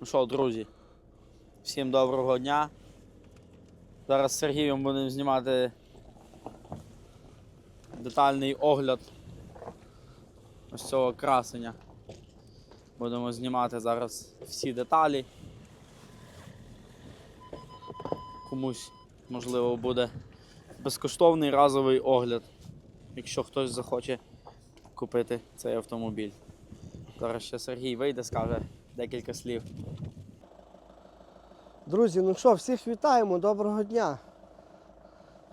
Ну що, друзі, всім доброго дня. Зараз з Сергієм будемо знімати детальний огляд ось цього красення. Будемо знімати зараз всі деталі. Комусь, можливо, буде безкоштовний разовий огляд, якщо хтось захоче купити цей автомобіль. Зараз ще Сергій вийде, скаже декілька слів. Друзі, ну що, всіх вітаємо, доброго дня.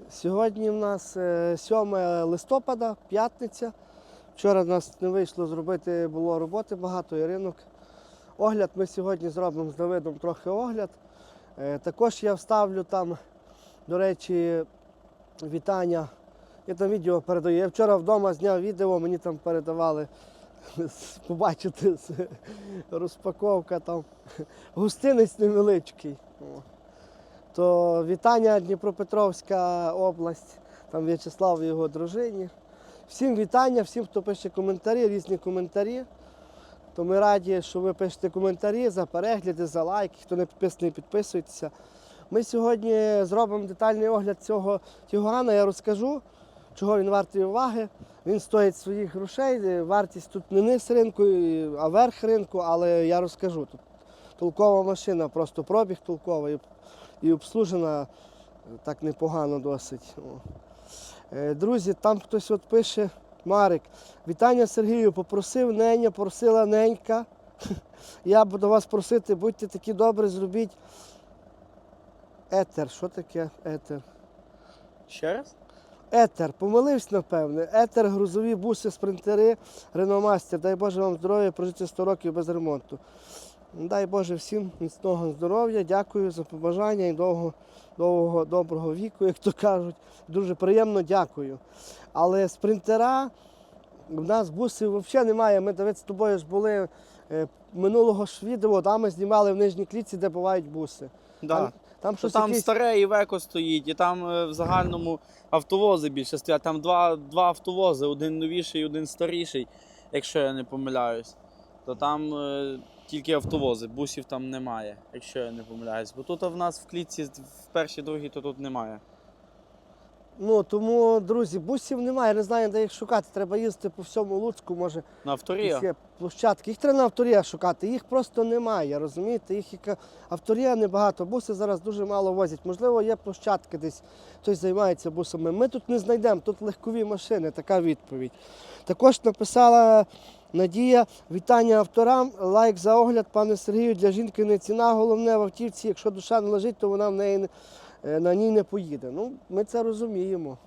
Сьогодні в нас е, 7 листопада, п'ятниця. Вчора в нас не вийшло зробити, було роботи багато і ринок. Огляд ми сьогодні зробимо з Давидом трохи огляд. Е, Також я вставлю там, до речі, вітання. Я там відео передаю. Я вчора вдома зняв відео, мені там передавали побачити розпаковка там. Гостинець невеличкий. То вітання Дніпропетровська область, там В'ячеслав і його дружині. Всім вітання, всім, хто пише коментарі, різні коментарі. То ми раді, що ви пишете коментарі за перегляди, за лайки. Хто не підписаний, підписуйтеся. Ми сьогодні зробимо детальний огляд цього Тігуана. Я розкажу, чого він вартий уваги. Він стоїть своїх грошей. Вартість тут не низ ринку, а верх ринку, але я розкажу. Тут толкова машина, просто пробіг толковий і обслужена е, так непогано досить. Е, Друзі, там хтось от пише, Марик, вітання Сергію, попросив Неня, просила Ненька. Я буду вас просити, будьте такі добрі, зробіть етер. Що таке етер? Ще раз? Етер, помилився, напевне. Етер, грузові буси, спринтери, реномастер. Дай Боже вам здоров'я, прожити 100 років без ремонту. Дай Боже всім міцного здоров'я, дякую за побажання і довго, довго, доброго віку, як то кажуть. Дуже приємно дякую. Але спринтера в нас бусів взагалі немає. Ми Давид з тобою ж були е, минулого ж відео, там ми знімали в нижній клітці, де бувають буси. Да. Там, Що щось там якісь... старе Івеко стоїть, і там е, в загальному автовози більше стоять. Там два, два автовози, один новіший, один старіший, якщо я не помиляюсь. То там е, тільки автовози, бусів там немає, якщо я не помиляюсь. Бо тут в нас в клітці в першій, другій, то тут немає. Ну тому, друзі, бусів немає, я не знаю, де їх шукати. Треба їздити по всьому Луцьку, може, На авторія. є площадки. Їх треба на авторія шукати, їх просто немає, розумієте? Їх яка авторія небагато, буси зараз дуже мало возять. Можливо, є площадки десь, хтось займається бусами. Ми тут не знайдемо, тут легкові машини, така відповідь. Також написала Надія, вітання авторам, лайк за огляд, пане Сергію, для жінки не ціна, головне в автівці, якщо душа не лежить, то вона в неї не- на ній не поїде. Ну, ми це розуміємо.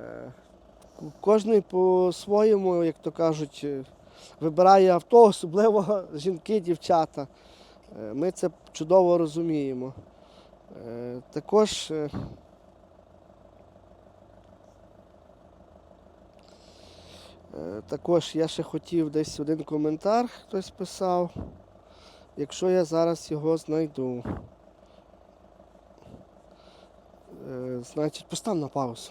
Е, Кожен по-своєму, як то кажуть, е, вибирає авто, особливо жінки, дівчата. Е, Ми це чудово розуміємо. Е, Також е, е, також я ще хотів десь один коментар хтось писав. Якщо я зараз його знайду. Е, Значить, постав на паузу.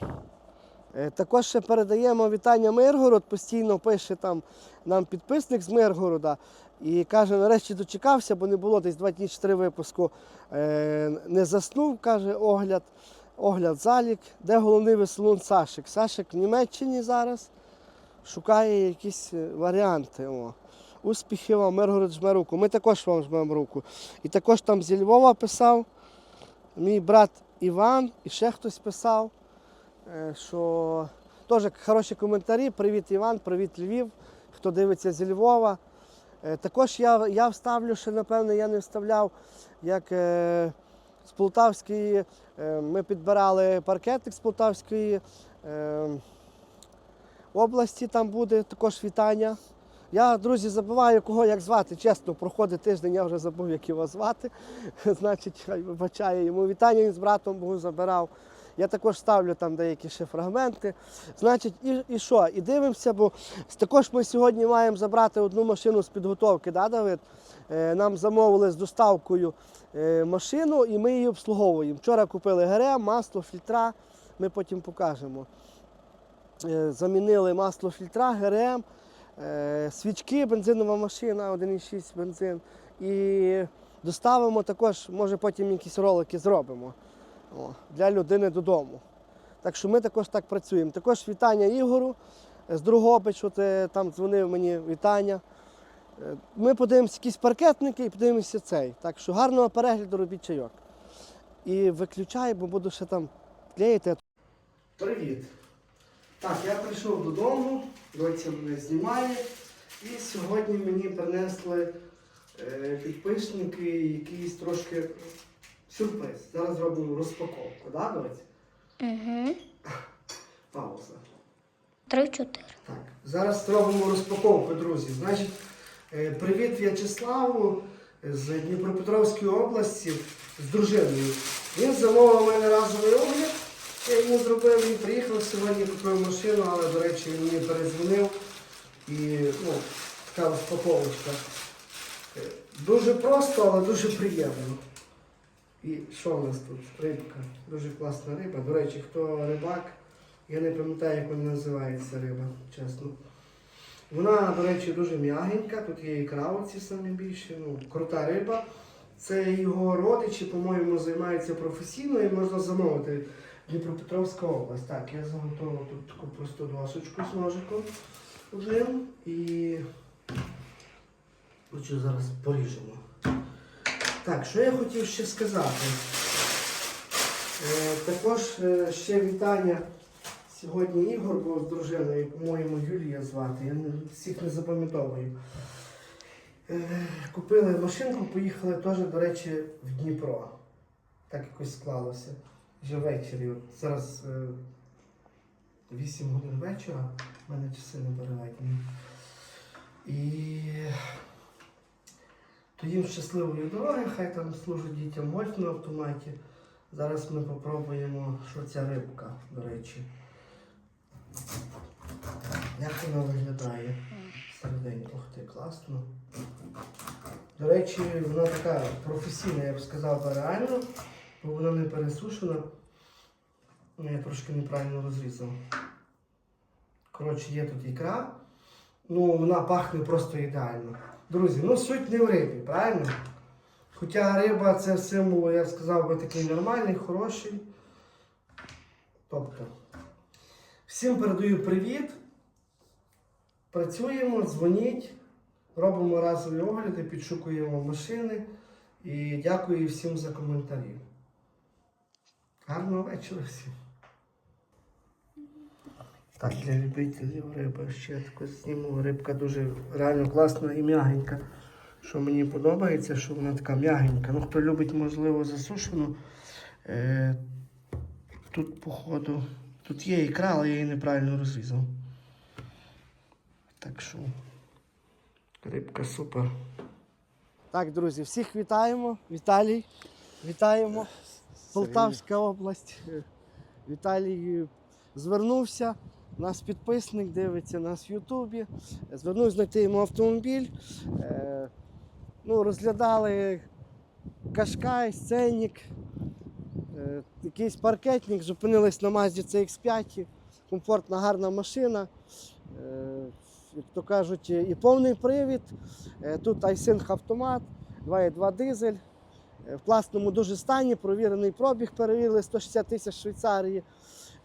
Е, Також ще передаємо вітання Миргород. Постійно пише там нам підписник з Миргорода і каже, нарешті дочекався, бо не було десь два дні три випуску. Е, Не заснув, каже огляд. Огляд залік. Де головний веселун Сашик? Сашик в Німеччині зараз шукає якісь варіанти. О. Успіхів вам, Миргород жме руку. Ми також вам жмемо руку. І також там зі Львова писав мій брат Іван, і ще хтось писав, е, що теж хороші коментарі. Привіт, Іван, привіт, Львів, хто дивиться зі Львова. Е, Також я, я вставлю ще, напевне, я не вставляв, як е, з Полтавської ми підбирали паркетик з Полтавської області, там буде також вітання. Я, друзі, забуваю, кого як звати. Чесно, проходить тиждень, я вже забув, як його звати. Значить, хай вибачає йому вітання, він з братом Богу забирав. Я також ставлю там деякі ще фрагменти. Значить, і, і що? І дивимося, бо також ми сьогодні маємо забрати одну машину з підготовки, да, Давид? Е, нам замовили з доставкою е, машину і ми її обслуговуємо. Вчора купили ГРМ, масло, фільтра, ми потім покажемо. Е, замінили масло фільтра, ГРМ, свічки, бензинова машина, 1,6 бензин. і доставимо також, може потім якісь ролики зробимо о, для людини додому. Так що ми також так працюємо. Також вітання Ігору з Другобичу, ти там дзвонив мені вітання. Е, Ми подивимося якісь паркетники і подивимося цей. Так що гарного перегляду робіть чайок. І виключай, бо буду ще там клеїти. Привіт. Так, я прийшов додому, доця мене знімає. І сьогодні мені принесли е, підписники якийсь трошки сюрприз. Зараз зробимо розпаковку, да, доця? Угу. Пауза. Три-чотири. Так, зараз робимо розпаковку, друзі. Значить, е, привіт В'ячеславу з Дніпропетровської області з дружиною. Він замовив у мене разовий огляд. Я йому зробив, він приїхав сьогодні, купив машину, але, до речі, він мені перезвонив. І ну, така розпаковочка. Е, Дуже просто, але дуже приємно. І що в нас тут? Рибка. Дуже класна риба. До речі, хто рибак, я не пам'ятаю, як вона називається риба, чесно. Вона, до речі, дуже м'ягенька, тут є ікра оці самі більші, ну, крута риба. Це його родичі, по-моєму, займаються професійно і можна замовити. Дніпропетровська область. Так, я заготовив тут таку просту досочку з ножиком одним і хочу зараз поріжемо. Так, що я хотів ще сказати? Е, також е, ще вітання. Сьогодні Ігор був з дружиною, по-моєму, Юлія звати. Я всіх не запам'ятовую. Е, купили машинку, поїхали теж, до речі, в Дніпро. Так якось склалося. Вже ввечері. Зараз е, 8 годин вечора, в мене часи не переведені. І то їм щасливої дороги, хай там служать дітям гольф на автоматі. Зараз ми попробуємо, що ця рибка, до речі. Як вона виглядає? Середині. Ох ти, класно. До речі, вона така професійна, я б сказав, реально, бо вона не пересушена. Ну, Я трошки неправильно розрізав. Коротше, є тут ікра. Ну, вона пахне просто ідеально. Друзі, ну суть не в рибі, правильно? Хоча риба це символ, я б сказав би, такий нормальний, хороший. Тобто, всім передаю привіт. Працюємо, дзвоніть, робимо разові огляди, підшукуємо машини. І дякую всім за коментарі. Гарного вечора всім. Так, для любителів риби ще таку зніму. Рибка дуже реально класна і м'ягенька. Що мені подобається, що вона така м'ягенька. Ну, хто любить, можливо, засушену. Е, тут, походу, тут є ікра, але я її неправильно розрізав. Так що рибка супер. Так, друзі, всіх вітаємо. Віталій, вітаємо. Полтавська область. Е, Віталій е, звернувся. Нас підписник дивиться нас в Ютубі. Звернувся знайти йому автомобіль. Е, ну, розглядали Кашкай, Сценник, е, якийсь паркетник, зупинились на Mazda CX5. Комфортна, гарна машина. Е, як то кажуть, і повний привід. Е, Тут iSync автомат, 2.2 дизель. Е, В класному дуже стані, провірений пробіг, перевірили 160 тисяч Швейцарії.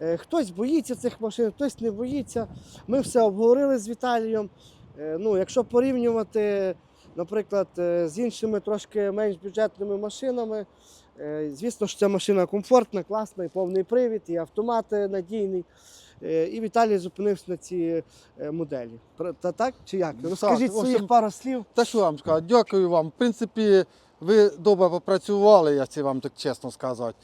Е, Хтось боїться цих машин, хтось не боїться. Ми все обговорили з Віталієм. Е, Ну, якщо порівнювати, наприклад, е, з іншими трошки менш бюджетними машинами, е, звісно, що ця машина комфортна, класна, і повний привід, і автомат надійний. Е, І Віталій зупинився на ці моделі. Та так чи як? Розкажіть общем, своїх пару слів. Та що вам сказати, дякую вам. В принципі, ви добре попрацювали, я це вам так чесно сказати.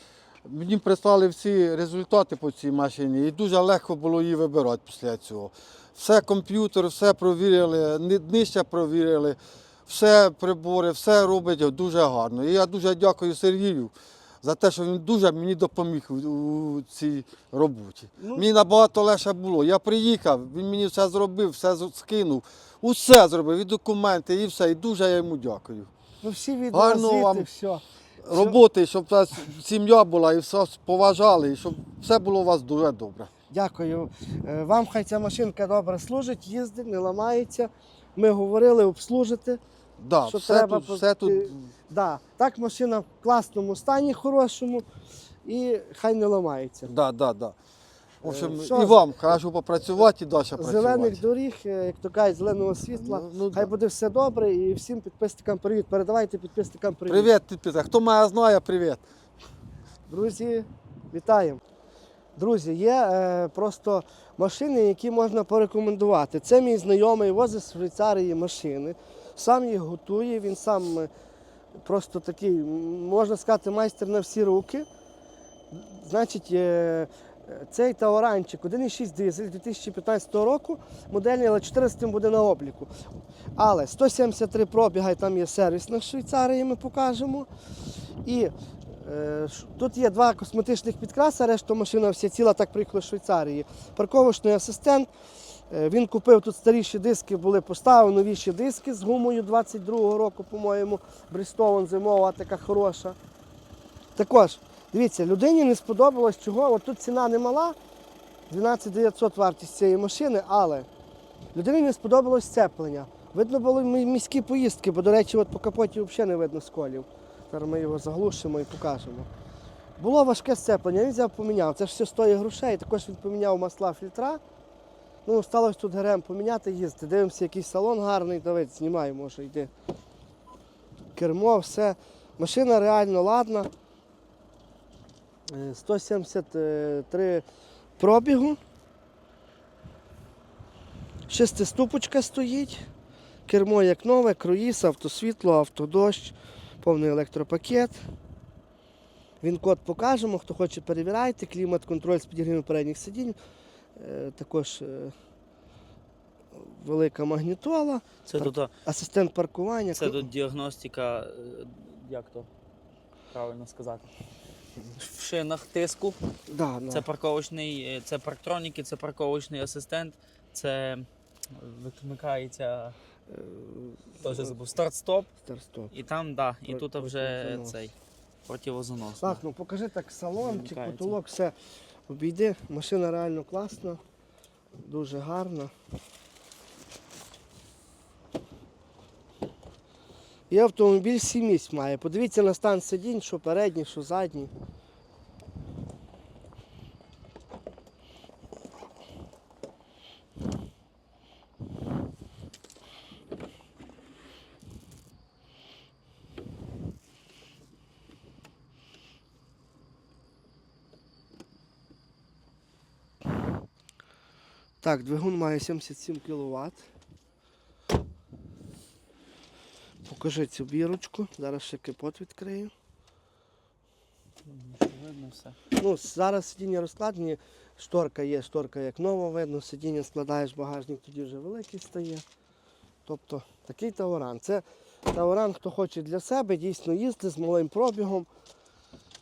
Мені прислали всі результати по цій машині і дуже легко було її вибирати після цього. Все комп'ютер, все провірили, ни- днище провірили, все прибори, все робить дуже гарно. І я дуже дякую Сергію за те, що він дуже мені допоміг у, цій роботі. Ну. Мені набагато легше було. Я приїхав, він мені все зробив, все скинув, усе зробив, і документи, і все. І дуже я йому дякую. Ну всі Гарного звіти, вам. все. Роботи, щоб у вас сім'я була і все поважали, і щоб все було у вас дуже добре. Дякую. Е, Вам хай ця машинка добре служить, їздить, не ламається. Ми говорили, обслужити. Да, що все, треба тут, все тут Да. Так машина в класному стані, хорошому, і хай не ламається. Да, да, да. В общем, Е, що і вам хорошо попрацювати і далі працювати. Зелених доріг, е, як то кажуть, зеленого світла. Ну, ну, Хай да. буде все добре і всім підписникам привіт. Передавайте підписникам привіт. Привіт, підписка. Хто мене знає, привіт. Друзі, вітаємо. Друзі, є е, просто машини, які можна порекомендувати. Це мій знайомий возить з Швейцарії машини. Сам їх готує, він сам е, просто такий, можна сказати, майстер на всі руки. Значить, е, цей тауранчик 1,6 дизель 2015 року, модельний, але 14 буде на обліку. Але 173 пробіга, там є сервіс на Швейцарії, ми покажемо. І Тут є два косметичних підкраси, решта машина вся ціла, так приїхала з Швейцарії. Парковочний асистент. Е, Він купив тут старіші диски, були поставив новіші диски з гумою 22-го року, по-моєму. Брістован зимова, така хороша. Також, дивіться, людині не сподобалось чого. От тут ціна не мала, 12 900 вартість цієї машини, але людині не сподобалось сцеплення. Видно було міські поїздки, бо, до речі, от по капоті взагалі не видно сколів. Зараз ми його заглушимо і покажемо. Було важке сцеплення, він взяв поміняв. Це ж все стоїть грошей. Також він поміняв масла фільтра. Ну, сталося тут ГРМ поміняти, їздити. Дивимося, який салон гарний. Давид, знімай, може, йди. Кермо, все. Машина реально ладна. Е, 173 пробігу. Шестиступочка стоїть. Кермо як нове, круїз, автосвітло, автодощ, повний електропакет. Він код покажемо, хто хоче перевіряйте, клімат-контроль з підігрівом передніх сидінь. Е, Також е, велика магнітола, Це тут, асистент паркування. це тут діагностика, е, як то правильно сказати. В шинах тиску. Да, да. Це парковочний, е, це парктроніки, це парковочний асистент, це вимикається Е, теж забув старт-стоп. старт-стоп. І там, да, і Про- тут вже противозонос. цей противозонос. Так, ну покажи так салончик, Вимикається. потолок, все обійди. Машина реально класна, дуже гарна. І автомобіль 7 місць має. Подивіться на стан сидінь, що передній, що задній. Так, двигун має 77 кВт. Покажи цю бірочку. Зараз ще капот відкрию. Видно все. Ну, зараз сидіння розкладені, шторка є, шторка як нова видно, сидіння складаєш, багажник тоді вже великий стає. Тобто такий тауран. Це тауран, хто хоче для себе, дійсно їздити з малим пробігом.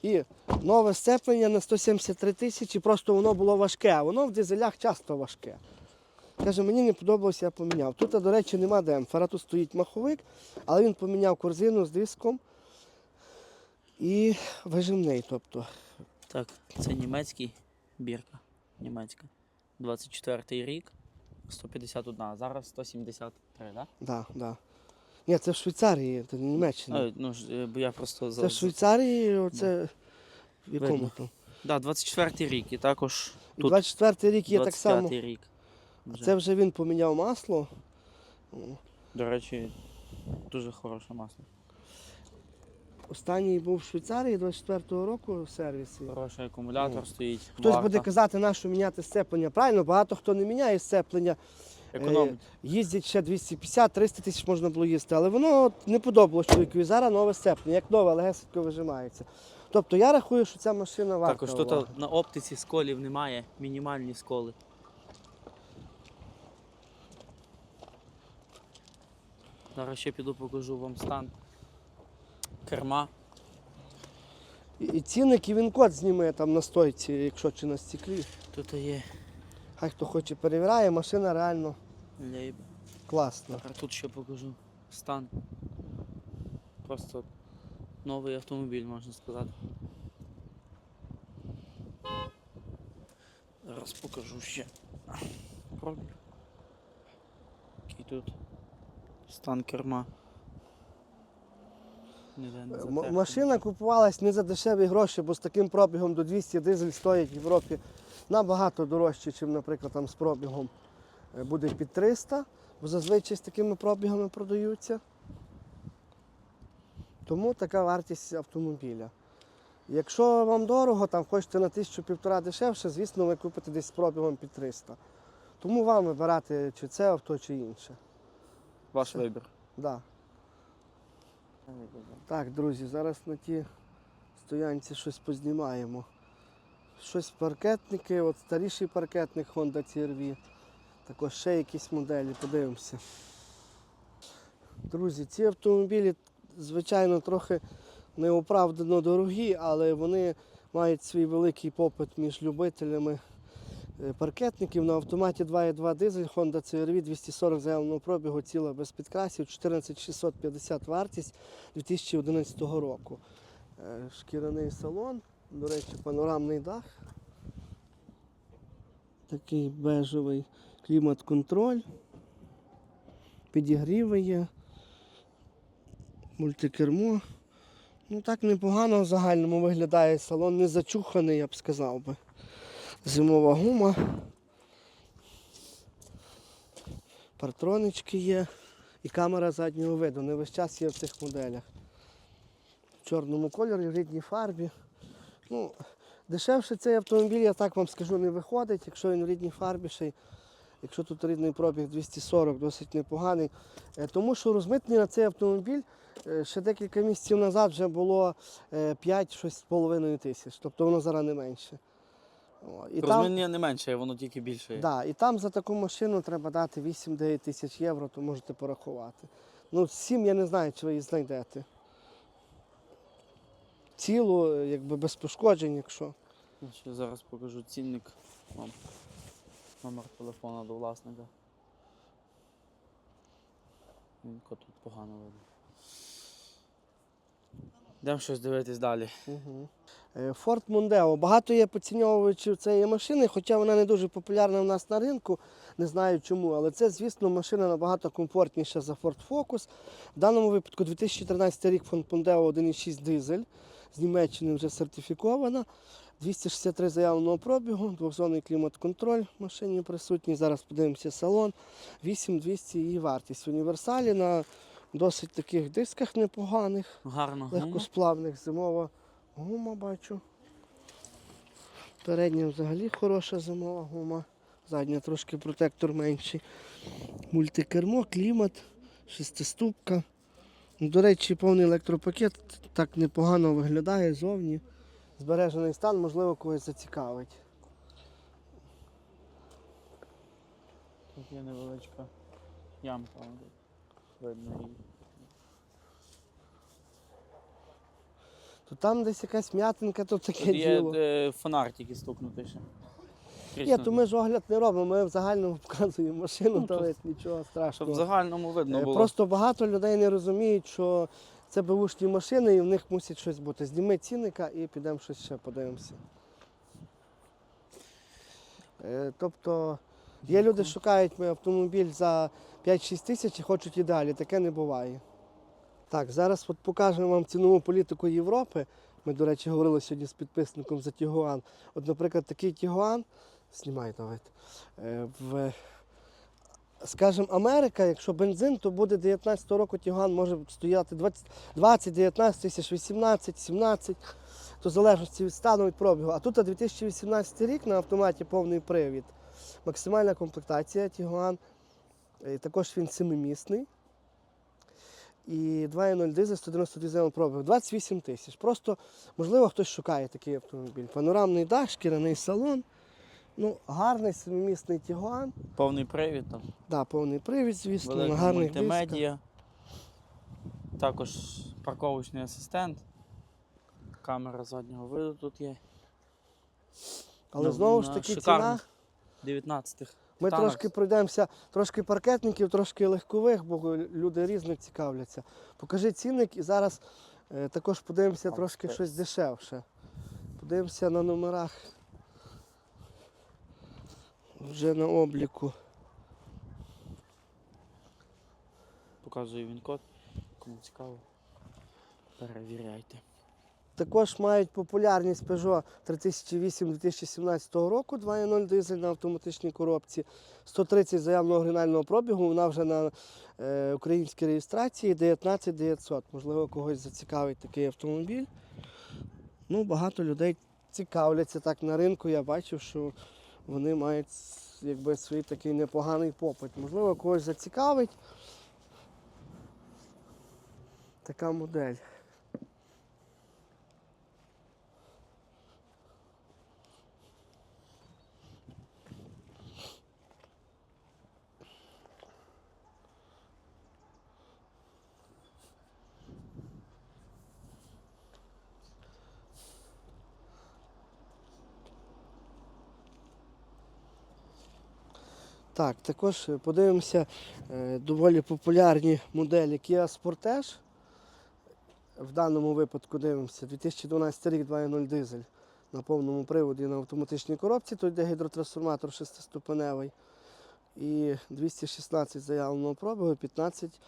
І нове сцеплення на 173 тисячі, просто воно було важке, а воно в дизелях часто важке. Каже, мені не подобалося, я поміняв. Тут, до речі, нема демпфера, тут стоїть маховик, але він поміняв корзину з диском і вижимний. Тобто Так, це німецький бірка. Німецька. 24 рік, 151, а зараз 173, так? Да? Да, да. Ні, це в Швейцарії, це не Німеччина. А, ну, ж, е, бо я просто. Це в Швейцарії, оце в якому Видно. там? Да, 24 рік і також І тут 24-й рік є так 25 само. рік. Вже. Це вже він поміняв масло. До речі, дуже хороше масло. Останній був в Швейцарії 24-го року в сервісі. Хороший акумулятор Ну. стоїть. Хтось варта. буде казати, на що міняти сцеплення. Правильно, багато хто не міняє сцеплення. Економить. Їздять ще 250-300 тисяч можна було їсти, але воно от не подобалось чоловікові. Зараз нове сцеплення, як нове, легесенько вижимається. Тобто я рахую, що ця машина варта. Також тут уваги. на оптиці сколів немає, мінімальні сколи. Зараз ще піду покажу вам стан керма. І, і цінник, і він код зніме там на стойці, якщо чи на стеклі. Тут є Хай хто хоче перевіряє, машина реально лейб. класна. А тут ще покажу стан. Просто новий автомобіль, можна сказати. Зараз покажу ще. Пробіг. Який тут стан керма. М- Машина купувалась не за дешеві гроші, бо з таким пробігом до 200 дизель стоїть в Європі набагато дорожче, ніж, наприклад, там з пробігом буде під 300, бо зазвичай з такими пробігами продаються. Тому така вартість автомобіля. Якщо вам дорого, там хочете на тисячу півтора дешевше, звісно, ви купите десь з пробігом під 300. Тому вам вибирати чи це авто, чи інше. Ваш вибір. Да. Так, друзі, зараз на ті стоянці щось познімаємо. Щось паркетники, от старіший паркетник Honda CR-V. Також ще якісь моделі, подивимося. Друзі, ці автомобілі, звичайно, трохи неоправдано дорогі, але вони мають свій великий попит між любителями е, паркетників. На автоматі 2.2 дизель Honda CR-V 240 заявленого пробігу, ціла без підкрасів, 14650 вартість 2011 року. Е, Шкіряний салон, до речі, панорамний дах. Такий бежевий клімат-контроль. Підігріви є. Мультикермо. Ну так непогано в загальному виглядає салон, не зачуханий, я б сказав би. Зимова гума. Партронички є. І камера заднього виду. Не весь час є в цих моделях. В чорному кольорі, в рідній фарбі. Ну, дешевше цей автомобіль, я так вам скажу, не виходить, якщо він в рідній фарбі ще й Якщо тут рідний пробіг 240, досить непоганий. Е, Тому що розмитнення на цей автомобіль е, ще декілька місяців назад вже було 5-6,5 тисяч. Тобто воно зараз не менше. І там, не менше, воно тільки більше. да, і там за таку машину треба дати 8-9 тисяч євро, то можете порахувати. Ну, 7 я не знаю, чи ви її знайдете. Цілу, е, якби без пошкоджень, якщо. Ще зараз покажу цінник вам. Номер телефона до власника. Він тут погано видно. Йдемо щось дивитись далі. Угу. Ford Mondeo. Багато є поціньовувачів цієї машини, хоча вона не дуже популярна в нас на ринку, не знаю чому, але це, звісно, машина набагато комфортніша за Ford Focus. В даному випадку 2013 рік Ford Mondeo 1.6 дизель. З Німеччини вже сертифікована. 263 заявленого пробігу, двохзонний клімат-контроль в машині присутній. Зараз подивимося салон. 8200 її вартість. В універсалі на досить таких дисках непоганих Гарно. легкосплавних зимова гума бачу. Передня взагалі хороша зимова гума. Задня трошки протектор менший. Мультикермо, клімат, шестиступка. Ну, До речі, повний електропакет так непогано виглядає зовні. Збережений стан, можливо, когось зацікавить. Тут є невеличка ямка. Видно її. То там десь якась м'ятинка, то таке Тут є діло. е, фонар тільки стукнути ще. Ні, то ми ж огляд не робимо, ми в загальному показуємо машину, Ну, то то- вид, нічого Щоб страшного. в загальному видно Е, було. Просто багато людей не розуміють, що це беушні машини і в них мусить щось бути. Зніми цінника і підемо щось ще подивимося. Е, Тобто є люди, шукають ми автомобіль за 5-6 тисяч і хочуть ідеалі, таке не буває. Так, зараз от покажемо вам цінову політику Європи. Ми, до речі, говорили сьогодні з підписником за Тігуан. От, наприклад, такий Тігуан, знімай Давид, е, в скажімо, Америка, якщо бензин, то буде 19 року Тіган може стояти 20, 20 19 тисяч, 18, 17, то в залежності від стану від пробігу. А тут 2018 рік на автоматі повний привід. Максимальна комплектація Тігуан. Е, Також він семимісний. І 2.0 дизель 192 зелений пробіг. 28 тисяч. Просто, можливо, хтось шукає такий автомобіль. Панорамний дах, шкіряний салон. Ну, гарний семимісний Тігуан. Повний привід там. Да, повний привід, звісно, на Велика гарних дисках. Також парковочний асистент. Камера заднього виду тут є. Але Ну, знову ж таки ціна. 19-х. Ми Титанах. трошки пройдемося, трошки паркетників, трошки легкових, бо люди різних цікавляться. Покажи цінник і зараз е, також подивимося трошки щось дешевше. Подивимося на номерах. Вже на обліку. Показую він код. Кому цікаво. Перевіряйте. Також мають популярність Peugeot 3008 2017 року 2.0 дизель на автоматичній коробці. 130 заявного оригінального пробігу, вона вже на е, українській реєстрації 19 900. Можливо, когось зацікавить такий автомобіль. Ну, багато людей цікавляться так на ринку. Я бачив, що вони мають якби, свій такий непоганий попит. Можливо, когось зацікавить така модель. Так, також е, подивимося е, доволі популярні моделі Kia Sportage. В даному випадку дивимося 2012 рік 2.0 дизель на повному приводі на автоматичній коробці. Тут йде гідротрансформатор шестиступеневий. І 216 заявленого пробігу, 15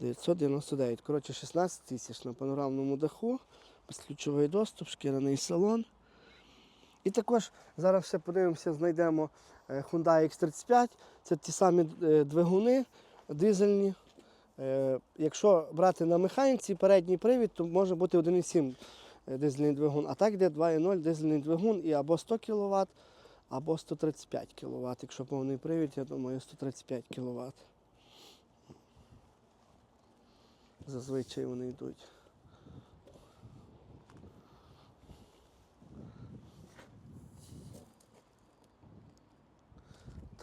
999. Коротше, 16 тисяч на панорамному даху, безключовий доступ, шкіряний салон. І також зараз ще подивимося, знайдемо е, Hyundai X35. Це ті самі е, двигуни дизельні. Е, Якщо брати на механіці передній привід, то може бути 1,7 дизельний двигун. А так йде 2,0 дизельний двигун і або 100 кВт, або 135 кВт. Якщо повний привід, я думаю, 135 кВт. Зазвичай вони йдуть.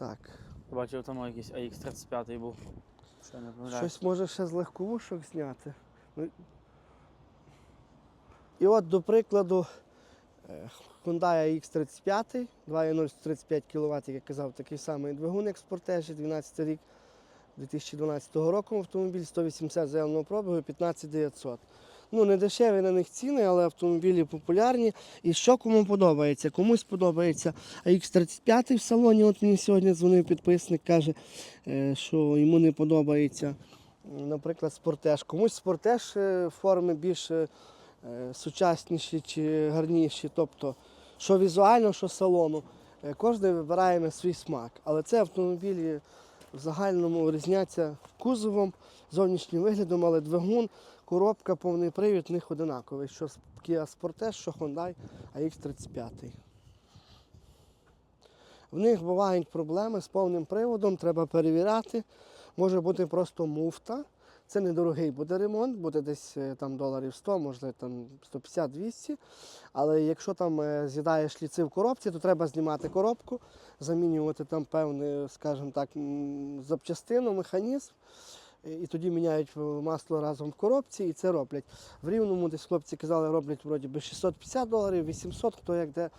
Так. Бачив, там якийсь AX35 був. Я не помиляюсь. Щось може ще з легковушок зняти. Ну, І от, до прикладу, е, Hyundai X35, 2.0 135 кВт, як я казав, такий самий двигун, Sportage, 12 рік 2012 року автомобіль, 180 заявленого пробігу, 15 900. Ну, не дешеві на них ціни, але автомобілі популярні. І що кому подобається? Комусь подобається X35 в салоні. От мені сьогодні дзвонив підписник, каже, е, що йому не подобається, наприклад, спортеж. Комусь спортеж е, форми більш е, сучасніші чи гарніші. Тобто, що візуально, що салону. Кожен вибирає на свій смак. Але це автомобілі в загальному різняться кузовом, зовнішнім виглядом, але двигун, коробка, повний привід в них одинаковий. Що Kia Sportage, що Hyundai AX35. В них бувають проблеми з повним приводом, треба перевіряти. Може бути просто муфта. Це недорогий буде ремонт, буде десь е, там доларів 100, можливо там 150-200. Але якщо там е, з'їдає шліци в коробці, то треба знімати коробку, замінювати там певну, скажімо так, запчастину, механізм. І тоді міняють масло разом в коробці і це роблять. В рівному десь хлопці казали, роблять вроді би 650 доларів, 800, хто як де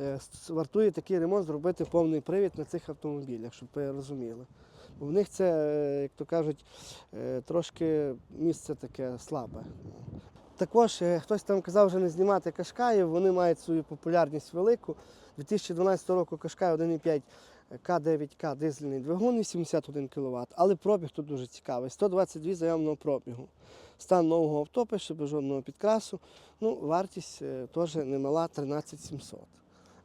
е, вартує такий ремонт зробити повний привід на цих автомобілях, щоб ви розуміли. Бо в них це, е, як то кажуть, е, трошки місце таке слабе. Також хтось там казав вже не знімати кашкаїв, вони мають свою популярність велику. 2012 року кашкай 1,5 К9К дизельний двигун 81 кВт, але пробіг тут дуже цікавий. 122 заявного пробігу. Стан нового авто без жодного підкрасу. Ну, вартість е, теж немала 13 700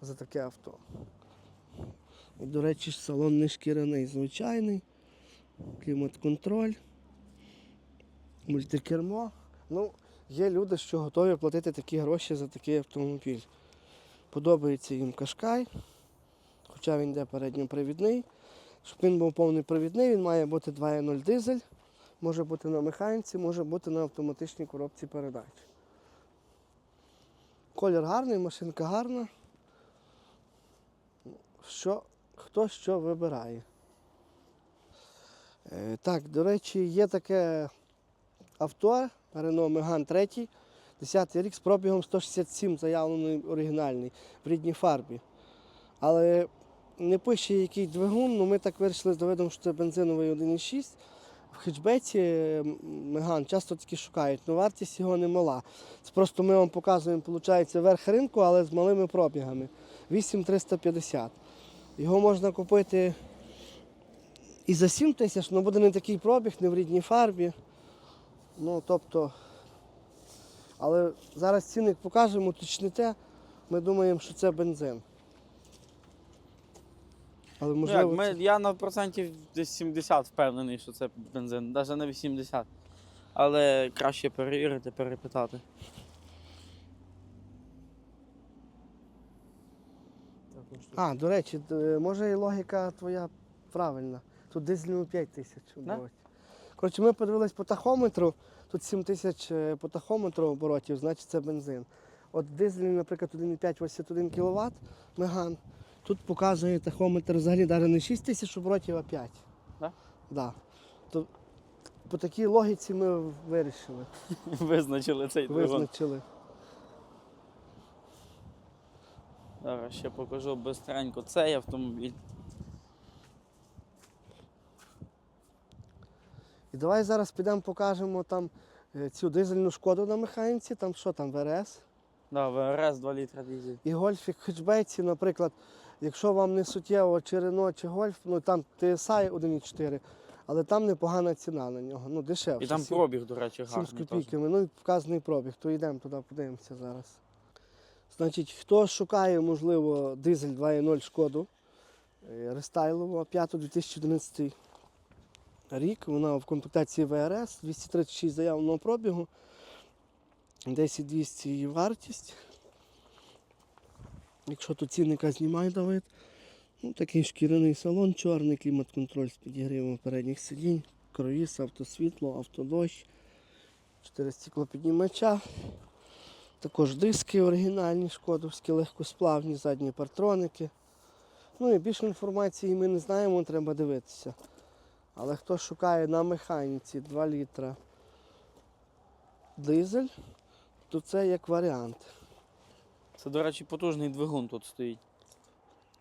за таке авто. І, до речі, салон не шкіряний, звичайний. Клімат-контроль, мультикермо. Ну, є люди, що готові платити такі гроші за такий автомобіль. Подобається їм кашкай, хоча він йде передньопривідний. Щоб він був повний провідний, він має бути 2.0 дизель, може бути на механіці, може бути на автоматичній коробці передач. Колір гарний, машинка гарна. Що, хто що вибирає. Е, так, до речі, є таке авто Renault Megane 3, 10 рік з пробігом 167 заявлений оригінальний в рідній фарбі. Але не пише який двигун, ну ми так вирішили з Давидом, що це бензиновий 1,6. В хетчбеці Меган часто такі шукають, але вартість його не мала. Це просто ми вам показуємо, виходить, верх ринку, але з малими пробігами. 8350. Його можна купити і за 7 тисяч, але буде не такий пробіг, не в рідній фарбі. Ну, тобто, Але зараз цінник покажемо, уточните. Ми думаємо, що це бензин. Але Ну, як, ми, це- я на процентів десь 70 впевнений, що це бензин, навіть на 80. Але краще перевірити, перепитати. А, до речі, може і логіка твоя правильна. Тут дизельному 5 тисяч оборотів. Коротше, ми подивились по тахометру, тут 7 тисяч е, по тахометру оборотів, значить це бензин. От дизельний, наприклад, 1,5 81 кВт меган. Тут показує тахометр взагалі навіть не 6 тисяч оборотів, а 5. Да? Да. То, по такій логіці ми вирішили, Визначили цей двигун. визначили. Зараз ще покажу бистренько цей автомобіль. І давай зараз підемо покажемо там е, цю дизельну шкоду на механіці, там що там, ВРС. Да, ВРС 2 літра дизель. І гольфік хетчбеці, наприклад, якщо вам не суттєво чи Рено, чи гольф, ну там TSI 1.4, але там непогана ціна на нього, ну дешевше. І там сім- пробіг, до речі, сім з теж. копійками, ну і вказаний пробіг, то йдемо туди, подивимося зараз. Значить, хто шукає, можливо, дизель 2.0 шкоду е, рестайлового 5 2011 рік, вона в комплектації ВРС, 236 заявленого пробігу, 10200 її вартість. Якщо тут цінника знімає Давид, ну, такий шкіряний салон, чорний клімат-контроль з підігрівом передніх сидінь, круїз, автосвітло, автодощ, 4 стеклопіднімача. Також диски оригінальні, шкодовські, легкосплавні, задні партроники. Ну і більше інформації ми не знаємо, треба дивитися. Але хто шукає на механіці 2 літра дизель, то це як варіант. Це, до речі, потужний двигун тут стоїть.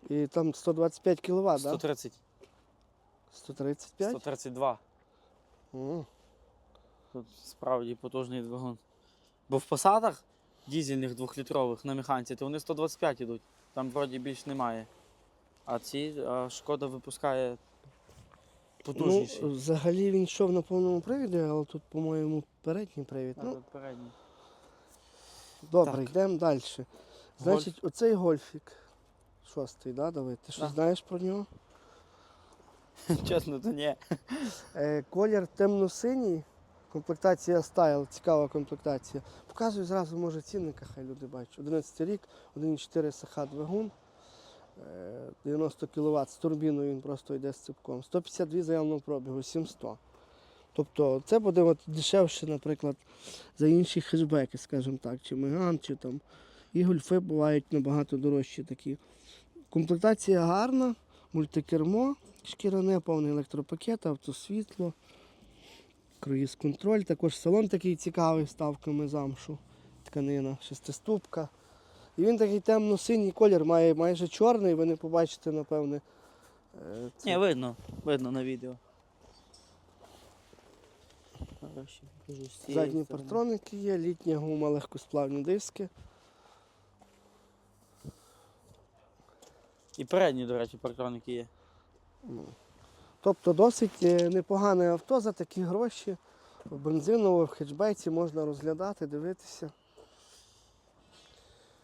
І там 125 кВт, так? 130, 135? 132. О, Тут справді потужний двигун. Бо в посадах дізельних двохлітрових на механіці, то вони 125 йдуть. Там вроді більш немає. А ці а шкода випускає потужніший. Ну, взагалі він йшов на повному привіді, але тут, по-моєму, передній привід. А, Ну, тут передній. добре, так. йдемо далі. Значить, оцей гольфік. Шостий, да, Давид? Ти щось знаєш про нього? Чесно, то ні. Е, колір темно-синій, комплектація стайл, цікава комплектація. Показую зразу, може, цінника, хай люди бачать. 11 рік, 1,4 СХ двигун, е, 90 кВт з турбіною він просто йде з ципком. 152 заявного пробігу, 700. Тобто це буде от дешевше, наприклад, за інші хешбеки, скажімо так, чи Меган, чи там. І гольфи бувають набагато дорожчі такі. Комплектація гарна, мультикермо, шкіряне, повний електропакет, автосвітло, круїз-контроль. Також салон такий цікавий ставками замшу, тканина, шестиступка. І він такий темно-синій колір, має майже чорний, ви не побачите, напевне. е, це- Ні, видно, видно на відео. Задні сторони. партроники є, літня гума, легкосплавні диски. І передні, до речі, партроники є. Тобто досить е, непогане авто за такі гроші. В бензиновому, в хетчбеці можна розглядати, дивитися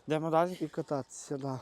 Йдемо далі. і кататися. Да.